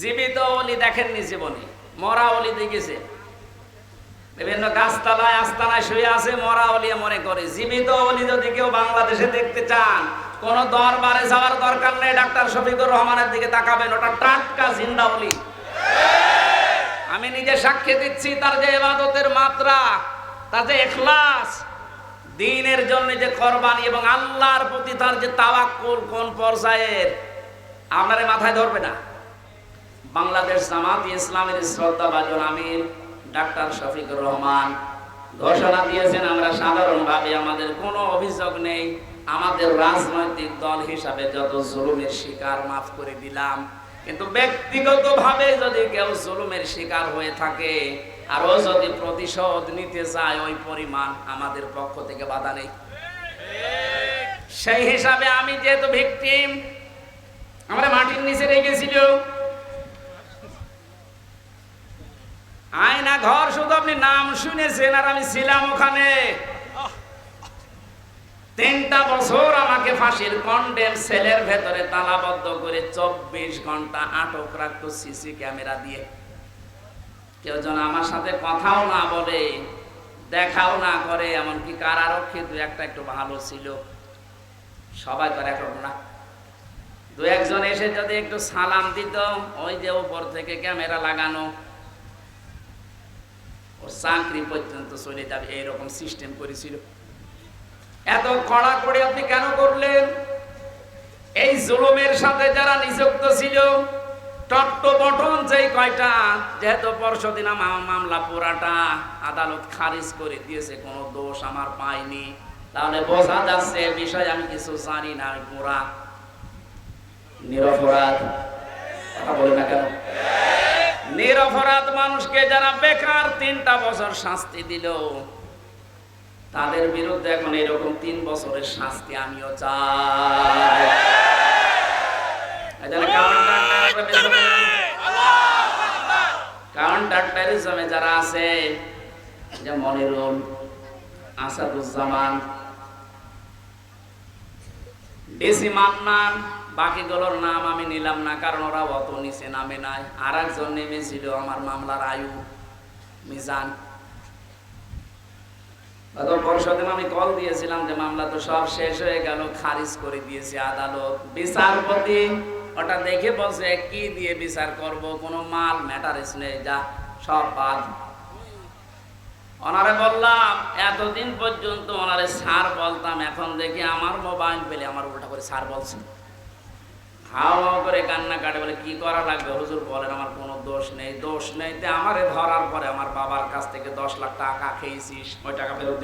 জীবিত অলি দেখেননি জীবনে, মরা অলি দেখেছে। বিভিন্ন গাছতলায়, আস্তানায় শুয়ে আছে, মরা অলিয়া মনে করে। জীবিত অলি যদি কেউ বাংলাদেশে দেখতে চান, কোন দরবারে যাওয়ার দরকার নেই, ডাক্তার শফিকুর রহমানের দিকে তাকাবেন, ওটা টাটকা জিন্দা অলি। আমি নিজে সাক্ষী দিচ্ছি, তার যে এবাদতের মাত্রা, তার যে এখলাস, দিনের জন্য যে কোরবানি এবং আল্লাহর প্রতি তার যে তাওয়াক্কুল কোন পর্যায়ের, আপনার মাথায় ধরবে না। বাংলাদেশ জামাত ইসলামের শ্রদ্ধাভাজন আমির, ডাক্তার শফিকুর রহমান। ঘোষণা দিয়েছেন, আমরা সাধারণভাবে আমাদের কোনো অভিযোগ নেই। আমাদের রাজনৈতিক দল হিসাবে যত জুলুমের শিকার মাফ করে দিলাম। কিন্তু ব্যক্তিগতভাবে যদি কেউ জুলুমের শিকার হয়ে থাকে আর ও যদি প্রতিশোধ নিতে যায় ওই পরিমাণ আমাদের পক্ষ থেকে বাধা নেই। সেই হিসাবে আমি যেহেতু ভিকটিম, আমরা মাটির নিচে রেখেছিল আয়না ঘর, শুধু আপনি নাম শুনেছেন আর আমি ছিলাম ওখানে। তিনটা বছর আমাকে ফাঁসির কন্ডেম সেলের ভেতরে তালাবদ্ধ করে চব্বিশ ঘণ্টা আটক রাখতো সিসি ক্যামেরা দিয়ে। কেউ যেন আমার সাথে কথাও না বলে, দেখাও না করে, এমনকি কারারক্ষী দু একটা একটু ভালো ছিল। সবাই তো একরকম না। দু একজন এসে যদি একটু সালাম দিত, ওই যে উপর থেকে ক্যামেরা লাগানো চাকরি পর্যন্ত চলে যাবে, এইরকম সিস্টেম করেছিল। এত কড়া করে আপনি কেন করলেন? এই জুলুমের সাথে যারা নিযুক্ত ছিল আদালত করে দিয়েছে, কোনো দোষ আমার পাইনি। তাহলে বোঝা যাচ্ছে আমি কিছু কেন? নিরপরাধ মানুষকে যারা বেকার তিনটা বছর শাস্তি দিল, তাদের বিরুদ্ধে এখন এরকম তিন বছরের শাস্তি আমিও চাই। যারা আছে, যে মনিরুল আসাদুজ্জামান, ডিসি মান্নান বাকিগুলোর নাম আমি নিলাম না, কারণ ওরা অত নিচে নামে নাই। আর একজন নেমেছিল আমার মামলার আয়ু মিজান। পরশুদিন আমি কল দিয়েছিলাম যে মামলা তো সব শেষ হয়ে গেল, খারিজ করে দিয়েছে আদালত। বিচারপতি ওটা দেখে বলছে, কি দিয়ে বিচার করব? কোনো মাল ম্যাটারেস নেই, যা সব বাদ। ওনারে বললাম, এতদিন পর্যন্ত ওনারে সার বলতাম, এখন দেখি আমার মোবাইল পেলে আমার উল্টা করে সার বলছে। হাও হাও করে কান্না কাটে, বলে, কি করা লাগবে? হুজুর বলেন, আমার কোনো দোষ নেই দোষ নেই। তে আমারে ধরার পরে আমার বাবার কাছ থেকে দশ লাখ টাকা খেয়েছিস, ওই টাকা ফেরত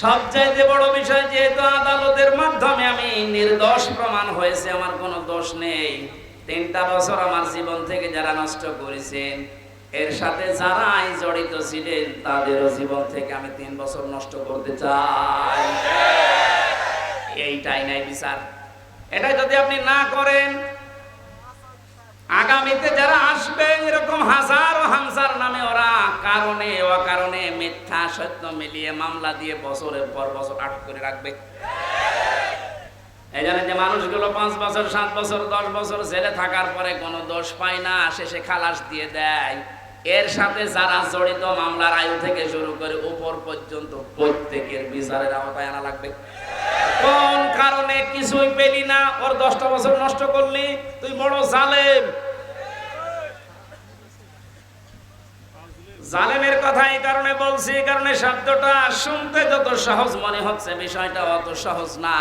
সবচাইতে বড় বিষয় যেহেতু আদালতের মাধ্যমে আমি নির্দোষ প্রমাণ হয়েছে, আমার কোনো দোষ নেই। তিনটা বছর আমার জীবন থেকে যারা নষ্ট করেছেন, এর সাথে যারাই জড়িত ছিলেন, তাদেরও জীবন থেকে আমি তিন বছর নষ্ট করতে চাই। এইটাই নাই বিচার। এটা যদি আপনি না করেন, আগামীতে যারা আসবে এরকম হাজার হামসার নামে ওরা কারণে কারণে মিথ্যা, সত্য মিলিয়ে মামলা দিয়ে বছরের পর বছর আটক করে রাখবে। এই যে মানুষগুলো পাঁচ বছর, সাত বছর, দশ বছর জেলে থাকার পরে কোনো দোষ পায় না, শেষে খালাস দিয়ে দেয়। এর সাথে যারা জড়িত মামলার আয়ু থেকে শুরু করে উপর পর্যন্ত প্রত্যেকের বিচারের আওতায় আনা লাগবে। কোন কারণে কিছুই পেলি না? ওর দশটা বছর নষ্ট করলি, তুই বড় জালেম। জালেমের কথা এই কারণে বলছি, এই কারণে শব্দটা শুনতে যত সহজ মনে হচ্ছে, বিষয়টা অত সহজ না।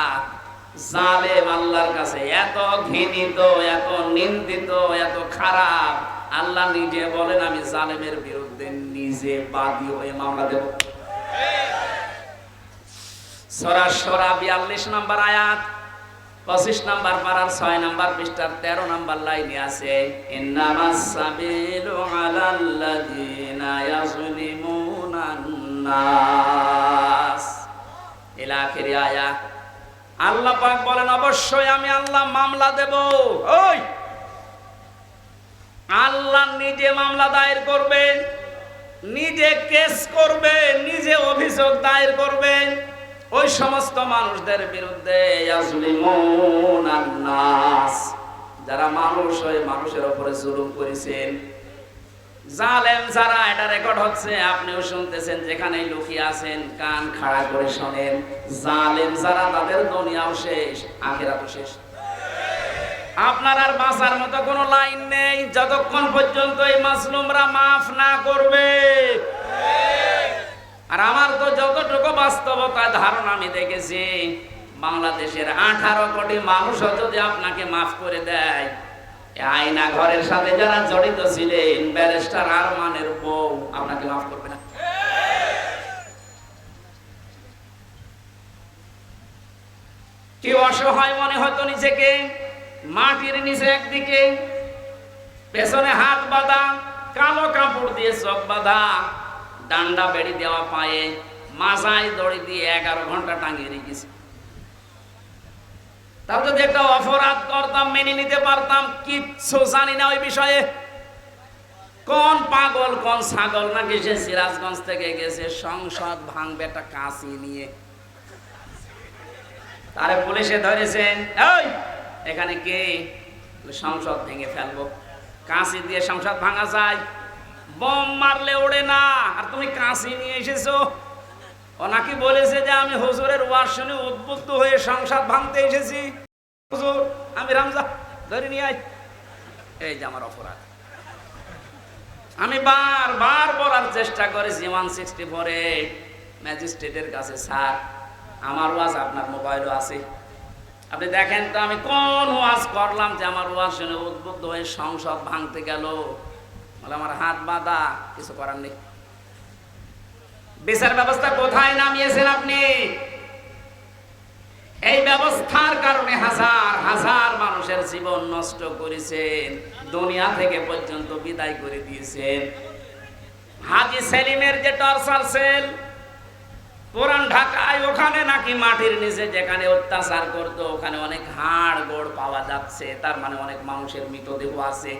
জালেম আল্লাহর কাছে এত ঘৃণিত, এত নিন্দিত, এত খারাপ। আল্লাহ নিজে বলেন, আমি জালেমের বিরুদ্ধে নিজে বাদী হয়ে মামলা দেব। সরা সরা বিয়াল্লিশ নাম্বার আয়াত, পঁচিশ নাম্বার পাড়ার ছয় নাম্বার পৃষ্ঠার তেরো নাম্বার লাইনে আছে আল্লাহ পাক বলেন, অবশ্যই আমি আল্লাহ মামলা দেব। ওই! আল্লাহ নিজে মামলা দায়ের করবেন নিজে কেস করবে, নিজে অভিযোগ দায়ের করবেন ওই সমস্ত মানুষদের বিরুদ্ধে যারা মানুষ হয়ে মানুষের ওপরে জুলুম করেছেন, জালেম যারা, এটা রেকর্ড হচ্ছে, আপনিও শুনতেছেন যেখানে লুকিয়ে আছেন, কান খাড়া করে শোনেন। জালেম যারা, তাদের দুনিয়াও শেষ, আখেরাতও শেষ। আপনার আর বাঁচার মতো কোনো লাইন নেই। যতক্ষণ পর্যন্ত এই মাসলুমরা মাফ না করবে। আর আমার তো যতটুকু বাস্তবতা ধারণা আমি দেখেছি, বাংলাদেশের আঠারো কোটি মানুষও যদি আপনাকে মাফ করে দেয় আয়না ঘরের সাথে যারা জড়িত ছিলেন, ব্যারিস্টার আরমানের বউ আপনাকে মাফ করবে না। কি অসহায় মনে হতো নিজেকে? মাটির নিচে একদিকে, পেছনে হাত বাঁধা, কালো কাপড় দিয়ে চোখ বাঁধা, ডান্ডা বেড়ি দেওয়া পায়ে মাজায় দড়ি দিয়ে এগারো ঘণ্টা টাঙিয়ে রেখেছি। তাও যদি একটা অপরাধ করতাম মেনে নিতে পারতাম, কিচ্ছু জানি না ওই বিষয়ে। কোন পাগল, কোন ছাগল, নাকি সে সিরাজগঞ্জ থেকে গেছে, সংসদ ভাঙবে একটা কাঁচি নিয়ে। তারে পুলিশে ধরেছেন ওই এখানে কে? সংসদ ভেঙে ফেলব। কাঁচি দিয়ে সংসদ ভাঙা যায়। বোম মারলে ওড়ে না। আর তুমি কাঁচি নিয়ে এসেছ? ও নাকি বলেছে যে আমি হুজুরের ওয়ার শুনে উদ্বুদ্ধ হয়ে সংসদ ভাঙতে এসেছি। হুজুর, আমি রামজা, ধরে নিয়ে আই এই যে আমার অপরাধ। আমি বার বার বলার চেষ্টা করেছি ওয়ান সিক্সটি ফোরে ম্যাজিস্ট্রেটের কাছে, স্যার, আমার ওয়াজ আপনার মোবাইলও আছে। আপনি দেখেন তো, আমি কোন ওয়াজ করলাম যে আমার ওয়াজ শুনে উদ্বুদ্ধ হয়ে সংসদ ভাঙতে গেল। বলে আমার হাত বাঁধা, কিছু করার নেই। বিচার ব্যবস্থা কোথায় নামিয়েছেন আপনি? এই ব্যবস্থার কারণে হাজার হাজার মানুষের জীবন নষ্ট করেছেন, দুনিয়া থেকে পর্যন্ত বিদায় করে দিয়েছেন। হাজি সেলিমের যে টর্চার সেল পুরান ঢাকায় ওখানে নাকি মাটির নিচে যেখানে অত্যাচার করতো, ওখানে অনেক হাড় গোড় পাওয়া যাচ্ছে, তার মানে অনেক মানুষের মৃতদেহ আছে।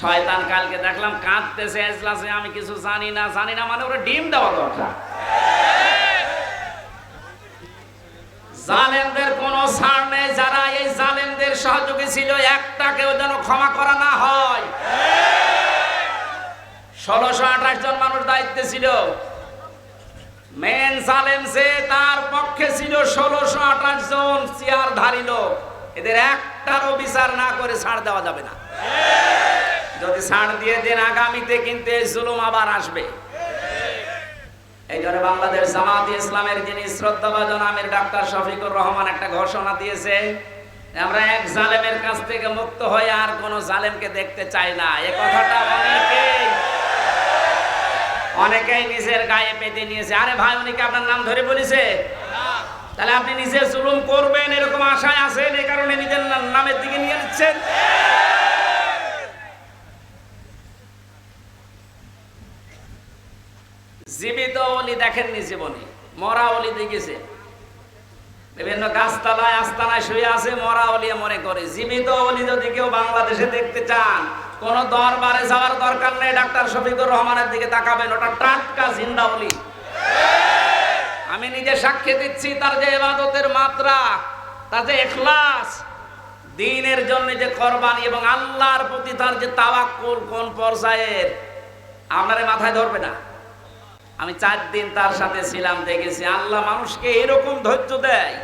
শয়তান কালকে দেখলাম কাঁদতেছে এজলাসে, আমি কিছু জানি না জানি না মানে ওরা ডিম দেওয়া দরকার। জালেমদের কোন ছাড় নেই, যারা এই জালেমদের সহযোগী ছিল, একটাকেও যেন ক্ষমা করা না হয়। ষোলোশো আঠাশ জন মানুষ দায়িত্বে ছিল। মেন জালেম যে তার পক্ষে ছিল ষোলোশো আঠাশ জন চেয়ার ধারী লোক। এদের একটারও বিচার না করে ছাড় দেওয়া যাবে না। যদি ছাড় দিয়ে দেন আগামীতে কিন্তু এই জুলুম আবার আসবে। এই জন্য বাংলাদেশ জামাত ইসলামের যিনি শ্রদ্ধাভাজন আমির ডাক্তার শফিকুর রহমান একটা ঘোষণা দিয়েছে, আমরা এক জালেমের কাছ থেকে মুক্ত হয়ে আর কোন জালেমকে দেখতে চাই না। এ কথাটা অনেকেই অনেকেই নিজের গায়ে পেতে নিয়েছে। আরে ভাই, উনি কি আপনার নাম ধরে বলেছে? তাহলে আপনি নিজে জুলুম করবেন, এরকম আশায় আছেন এই কারণে নিজের নামের দিকে নিয়ে নিচ্ছেন? জীবিত অলি দেখেননি জীবনে, মরা অলি দেখেছে। বিভিন্ন গাছতলায়, আস্তানায় শুয়ে আছে, মরা অলিয়া মনে করে। জীবিত অলি যদি কেউ বাংলাদেশে দেখতে চান কোন দরবারে যাওয়ার দরকার নেই, ডাক্তার শফিকুর রহমানের দিকে তাকাবেন, ওটা টাটকা জিন্দা অলি আমি নিজে সাক্ষী দিচ্ছি, তার যে ইবাদতের মাত্রা, তার যে এখলাস, দিনের জন্য যে কোরবানি এবং আল্লাহর প্রতি তার যে তাওয়াক্কুল কোন পর্যায়ের, আপনারে মাথায় ধরবে না। আমি চার দিন তার সাথে ছিলাম, দেখেছি আল্লাহ মানুষকে এরকম ধৈর্য দেয়।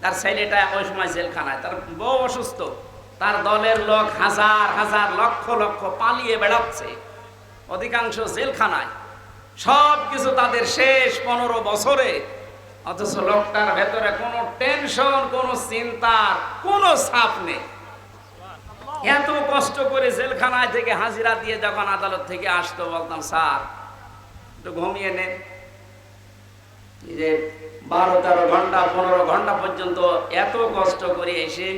তার ছেলেটা ওই সময় জেলখানায়, তার বউ অসুস্থ। তার দলের লোক হাজার হাজার, লক্ষ লক্ষ পালিয়ে বেড়াচ্ছে। অধিকাংশ জেলখানায়। সব কিছু তাদের শেষ পনেরো বছরে। অথচ লোকটার ভেতরে কোনো টেনশন, কোনো চিন্তার, কোনো ছাপ নেই। এত কষ্ট করে জেলখানায় থেকে হাজিরা দিয়ে যখন আদালত থেকে আসতো বলতাম, স্যার, একটু ঘুমিয়ে নেন যে বারো তেরো ঘণ্টা, পনেরো ঘণ্টা পর্যন্ত এত কষ্ট করে এসে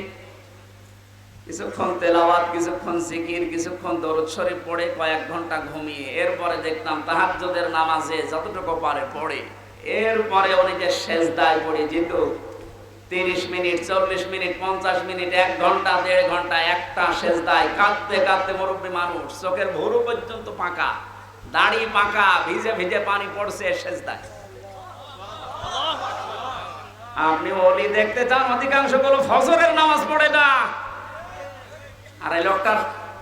কিছুক্ষণ তেলাওয়াত, কিছুক্ষণ জিকির, কিছুক্ষণ দরুদ শরীফ পড়ে কয়েক ঘণ্টা ঘুমিয়ে, এরপরে দেখতাম তাহাজ্জুদের নামাজে যতটুকু পারে পড়ে। এরপরে যে সেজদায় পড়ে যেত তিরিশ মিনিট, চল্লিশ মিনিট, পঞ্চাশ মিনিট, এক ঘণ্টা, দেড় ঘণ্টা, একটা সেজদায় কাঁদতে কাঁদতে মুরব্বী মানুষ চোখের ভুরু পর্যন্ত পাকা, দাড়ি পাকা, ভিজে ভিজে পানি পড়ছে সেজদায়। আপনি অলি দেখতে চান, অধিকাংশগুলো ফজরের নামাজ পড়ে না। আর এই লোকটার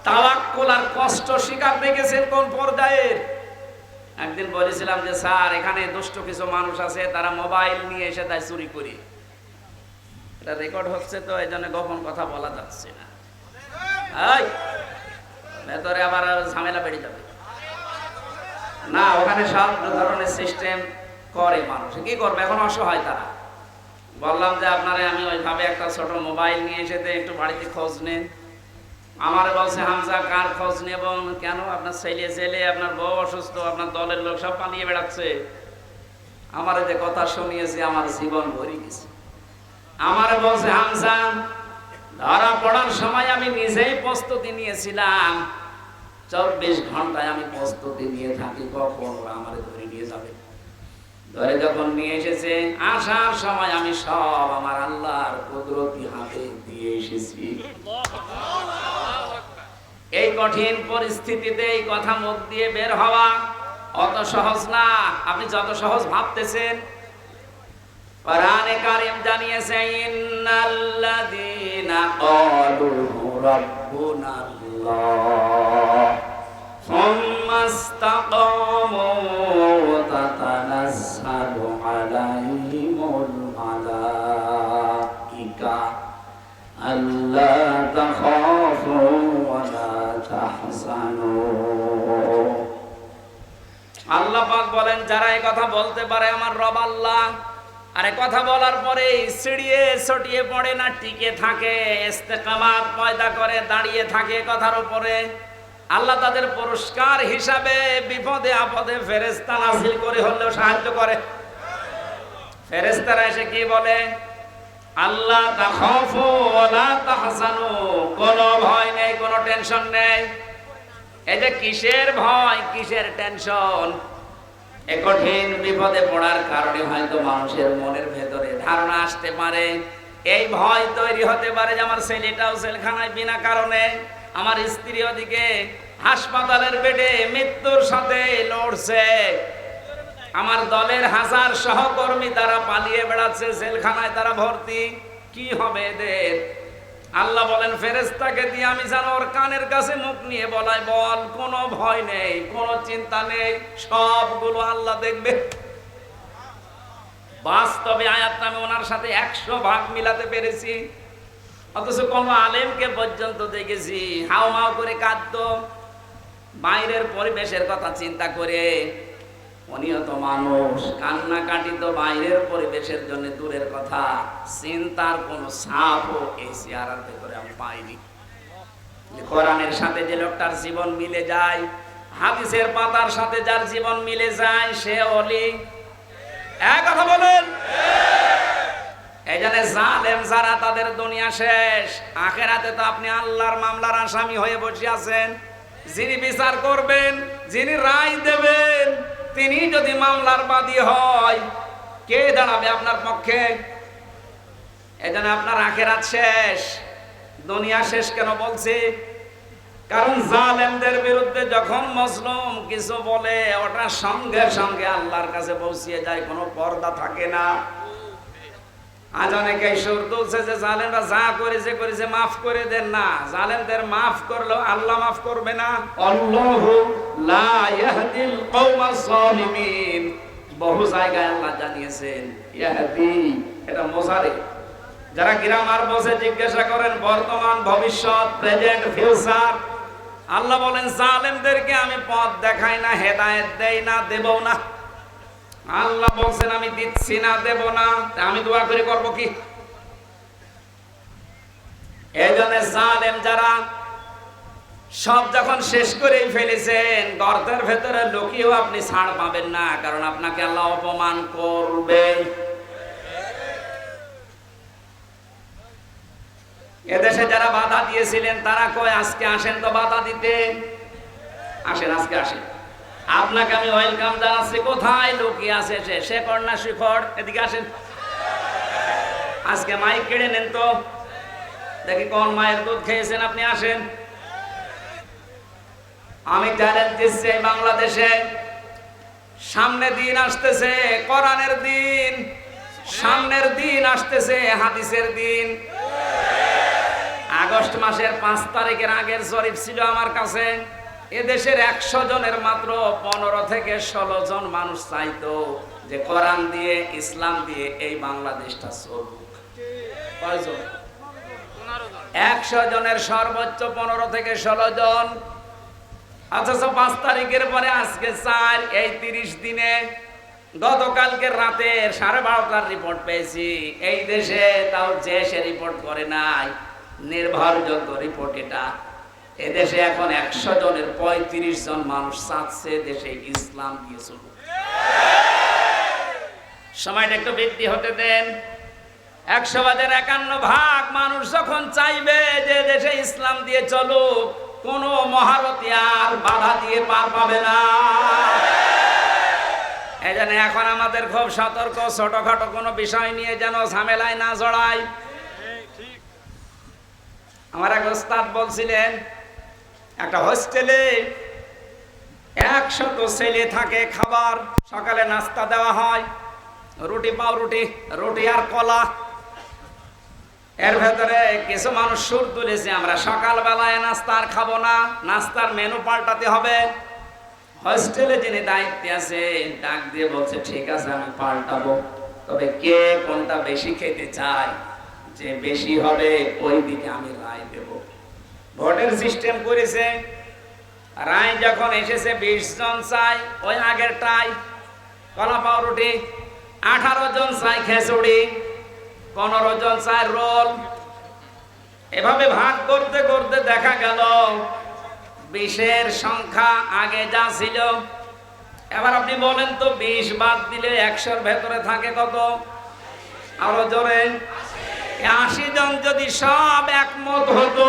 তাওয়াক্কুল আর কষ্ট স্বীকার দেখেছেন কোন পর্যায়ের একদিন বলেছিলাম যে, স্যার, এখানে দুষ্ট কিছু মানুষ আছে, তারা মোবাইল নিয়ে এসে তাই চুরি করি। এটা রেকর্ড হচ্ছে তো এই জন্য গোপন কথা বলা যাচ্ছে না। ভেতরে আবার ঝামেলা বেড়ে যাবে। না, ওখানে সব ধরনের সিস্টেম করে মানুষ। কি করবে? এখন অসহায় তারা। বললাম যে, আপনারা আমি ওইভাবে একটা ছোট মোবাইল নিয়ে এসে একটু বাড়িতে খোঁজ নেন। আমার বলছে, হামজা, কার খোঁজ নেব? কেন? আপনার ছেলে ছেলে আপনার বউ অসুস্থ, আপনার দলের লোক সব পালিয়ে বেড়াচ্ছে। আমার যে কথা শুনিয়েছি, আমার জীবন ভরে গেছে। আমার বলছে, হামজা, ধরা পড়ার সময় আমি নিজেই প্রস্তুতি নিয়েছিলাম। চব্বিশ ঘন্টায় আমি প্রস্তুতি নিয়ে থাকি, কখন ওরা আমার ধরে নিয়ে যাবে? ধরে যখন নিয়ে এসেছে, আসার সময় আমি সব আমার আল্লাহর কুদরতি হাতে দিয়ে এসেছি। এই কঠিন পরিস্থিতিতে এই কথা মুখ দিয়ে বের হওয়া অত সহজ না। আপনি যত সহজ ভাবতেছেন। কারিম জানিয়েছে আল্লাহ পাক বলেন, যারা এই কথা বলতে পারে আমার রব আল্লাহ, আর কথা বলার পরে সিঁড়িয়ে ছটিয়ে পড়ে না, টিকে থাকে, ইস্তেকামাত পয়দা করে দাঁড়িয়ে থাকে কথার উপরে। আল্লাহ তাদের পুরস্কার হিসাবে বিপদে আপদে ফেরেস্তা নাসিল করে হলেও সাহায্য করে। ফেরেস্তারা এসে কি বলে? আল্লাহ তাখাফু ওয়ালা তাহজানু, কোনো ভয় নেই, কোনো টেনশন নেই। যে কিসের ভয়, কিসের টেনশন এ কঠিন বিপদে পড়ার কারণে হয়তো মানুষের মনের ভেতরে ধারণা আসতে পারে। এই ভয় তৈরি হতে পারে যে আমার ছেলেটাও জেলখানায় বিনা কারণে, আমার স্ত্রী ওদিকে হাসপাতালের বেডে মৃত্যুর সাথে লড়ছে। আমার দলের হাজার সহকর্মী তারা পালিয়ে বেড়াচ্ছে, জেলখানায় তারা ভর্তি। কি হবে এদের? আল্লাহ বলেন ফেরেস্তাকে দিয়ে আমি যেন ওর কানের কাছে মুখ নিয়ে বলাই, বল, কোনো ভয় নেই, কোনো চিন্তা নেই, সবগুলো আল্লাহ দেখবে। বাস্তবে আয়াত নামে ওনার সাথে একশো ভাগ মিলাতে পেরেছি। অথচ কোন আলেমকে পর্যন্ত দেখেছি। হাও মাও করে কাঁদত। বাইরের পরিবেশের কথা চিন্তা করে অনিয়ত মানুষ, কান্নাকাটি তো বাইরের পরিবেশের জন্য দূরের কথা। চিন্তার কোনো ছাপও এই চেহারার ভেতরে আমি পাইনি। কোরআনের সাথে যে লোকটার জীবন মিলে যায়, হাদিসের পাতার সাথে যার জীবন মিলে যায়, সে অলি। এক কথা বলেন। এই জন্য জালেম যারা তাদের দুনিয়া শেষ, আখেরাতে তো আপনি আল্লাহর মামলার আসামি হয়ে বসে আছেন। যিনি বিচার করবেন, যিনি রায় দেবেন তিনি যদি মামলার বাদী হয়, কে দাঁড়াবে আপনার পক্ষে? এজন্য আপনার আখেরাত শেষ। দুনিয়া শেষ কেন বলছি? কারণ জালেমদের বিরুদ্ধে যখন মজলুম কিছু বলে, ওটা সঙ্গে সঙ্গে আল্লাহর কাছে পৌঁছিয়ে যায়, কোনো পর্দা থাকে না। আজ অনেকে সুর তুলছে যে জালেমরা যা করেছে করেছে মাফ করে দেন না। জালেমদের মাফ করল আল্লাহ মাফ করবে না। আল্লাহু লা ইয়াহদিল কওমাস জালিমিন বহু জায়গায় আল্লাহ জানিয়েছেন ইয়াহদি। এটা মোজারে। যারা গ্রামার বসে জিজ্ঞাসা করেন বর্তমান ভবিষ্যৎ প্রেজেন্ট ফিউচার আল্লাহ বলেন জালেমদেরকে আমি পথ দেখাই না হেদায়েত দেই না দেবও না। আল্লাহ বলছেন, আমি দিচ্ছি না, দেব না। আমি দোয়া করে করব কি? যারা সব যখন শেষ করেই ফেলেছেন, গর্তের ভেতরে লুকিয়েও আপনি ছাড় পাবেন না, কারণ আপনাকে আল্লাহ অপমান করবে। এদেশে যারা বাধা দিয়েছিলেন, তারা কয়, আজকে আসেন তো বাধা দিতে? আসেন, আজকে আসেন। আপনাকে আমি ওয়েলকাম জানাচ্ছি। কোথায়? লুকিয়ে আছে সে। শেখর না শিখর। এদিকে আসেন। আজকে মাইক কেড়ে নেন তো। দেখি কোন মায়ের দুধ খেয়েছেন আপনি? আসেন। আমি চ্যালেঞ্জ দিচ্ছি বাংলাদেশে। সামনে দিন আসতেছে, কোরআনের দিন। সামনের দিন আসতেছে, হাদিসের দিন। আগস্ট মাসের পাঁচ তারিখের আগের জরিপ ছিল আমার কাছে। এদেশের একশো জনের মাত্র পনেরো থেকে ষোলো জন মানুষ চাইতো যে কোরআন দিয়ে, ইসলাম দিয়ে এই বাংলাদেশটা চলুক। একশো জনের সর্বোচ্চ পনেরো থেকে ষোলো জন। অথচ পাঁচ তারিখের পরে আজকে চার, এই তিরিশ দিনে গতকালকে রাতে সাড়ে বারোটার রিপোর্ট পেয়েছি। এই দেশে তাও যে সে রিপোর্ট করে নাই, নির্ভরযোগ্য রিপোর্ট এটা। এদেশে এখন একশো জনের পঁয়ত্রিশ জন মানুষ চাচ্ছে দেশে ইসলাম দিয়ে চলুক। সময়টা একটু বৃদ্ধি হতে দেন। একশো বাজার একান্ন ভাগ মানুষ যখন চাইবে যে দেশে ইসলাম দিয়ে চলুক কোনো মহারতী আর বাধা দিয়ে পার পাবে না। এই জন্য এখন আমাদের খুব সতর্ক ছোটখাটো কোনো বিষয় নিয়ে যেন ঝামেলায় না জড়াই আমার এক ওস্তাদ বলছিলেন একটা হোস্টেলে একশত ছেলে থাকে, খাবার, সকালে নাস্তা দেওয়া হয়, রুটি পাও রুটি রুটি আর কলা। এর ভেতরে কিছু মানুষ সুর তুলেছে, আমরা সকালবেলায় নাস্তা আর খাব না, নাস্তার মেনু পাল্টাতে হবে। হোস্টেলে যিনি দায়িত্বে আছে, ডাক দিয়ে বলছে, ঠিক আছে, আমি পাল্টাবো। তবে কে কোনটা বেশি খেতে চায়, যে বেশি হবে ওই দিকে আমি রায় দেব। ভোটের সিস্টেম করেছে। রায় যখন এসেছে, বিশ জন চাই, ওই আগের টাই, কলা পাউরুটি, আঠারো জন চাই খেচুড়ি, পনেরো জন চাই রোল। এভাবে ভাগ করতে করতে দেখা গেল, বিশের সংখ্যা আগে যা ছিল। এবার আপনি বলেন তো, বিশ বাদ দিলে একশোর ভেতরে থাকে কত? আরও জোরে। আশি জন যদি সব একমত হতো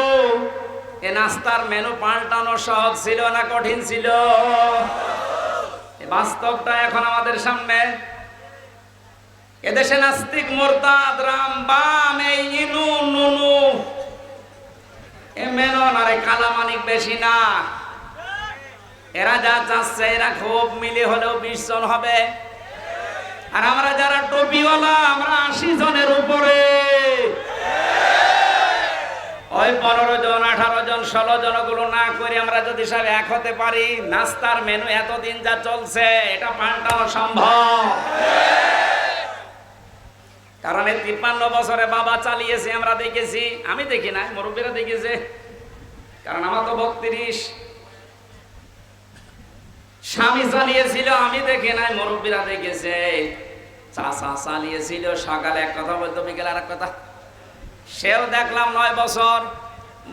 এ নাস্তার মেনু পাল্টানো সহজ ছিল না কঠিন ছিল? বাস্তবটা এখন আমাদের সামনে। এদেশে নাস্তিক মোরতাদ, রাম, বাম, এই ইনু, নুনু। এ মেনন আরে কালামানিক বেশি না। এরা যা চাচ্ছে, এরা খুব মিলে হলেও বিশ জন হবে। আর আমরা যারা টুপিওয়ালা, আমরা আশি জনের উপরে। ওই পনেরো জন, আঠারো জন, ষোলো জনগুলো না করে আমরা যদি সব এক হতে পারি, নাস্তার মেনু এতদিন যা চলছে, এটা পাল্টানো সম্ভব। কারণ এই তিপ্পান্ন বছরে বাবা চালিয়েছে, আমরা দেখেছি। আমি দেখি না মুরব্বীরা দেখেছে। কারণ আমার তো বত্রিশ। স্বামী চালিয়েছিল, আমি দেখি নাই, মুরব্বীরা দেখেছে। চাষা চালিয়েছিল, সকালে এক কথা বলতো, বিকেলে আর এক কথা। সেও দেখলাম নয় বছর।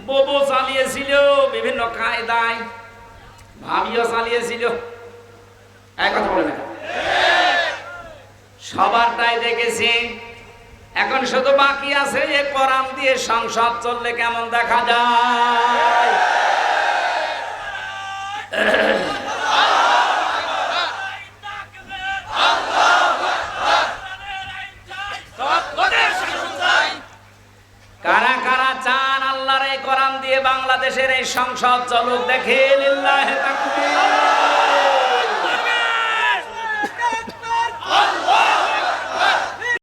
ববু চালিয়েছিল বিভিন্ন কায়দায়, ভাবিও চালিয়েছিল। এক সবারটাই দেখেছি। এখন শুধু বাকি আছে যে কোরআন দিয়ে সংসদ চললে কেমন দেখা যায় কারা কারা চান আল্লাহর এই কোরআন দিয়ে বাংলাদেশের এই সংসদ চলুক দেখে লিল্লাহে তাকবীর।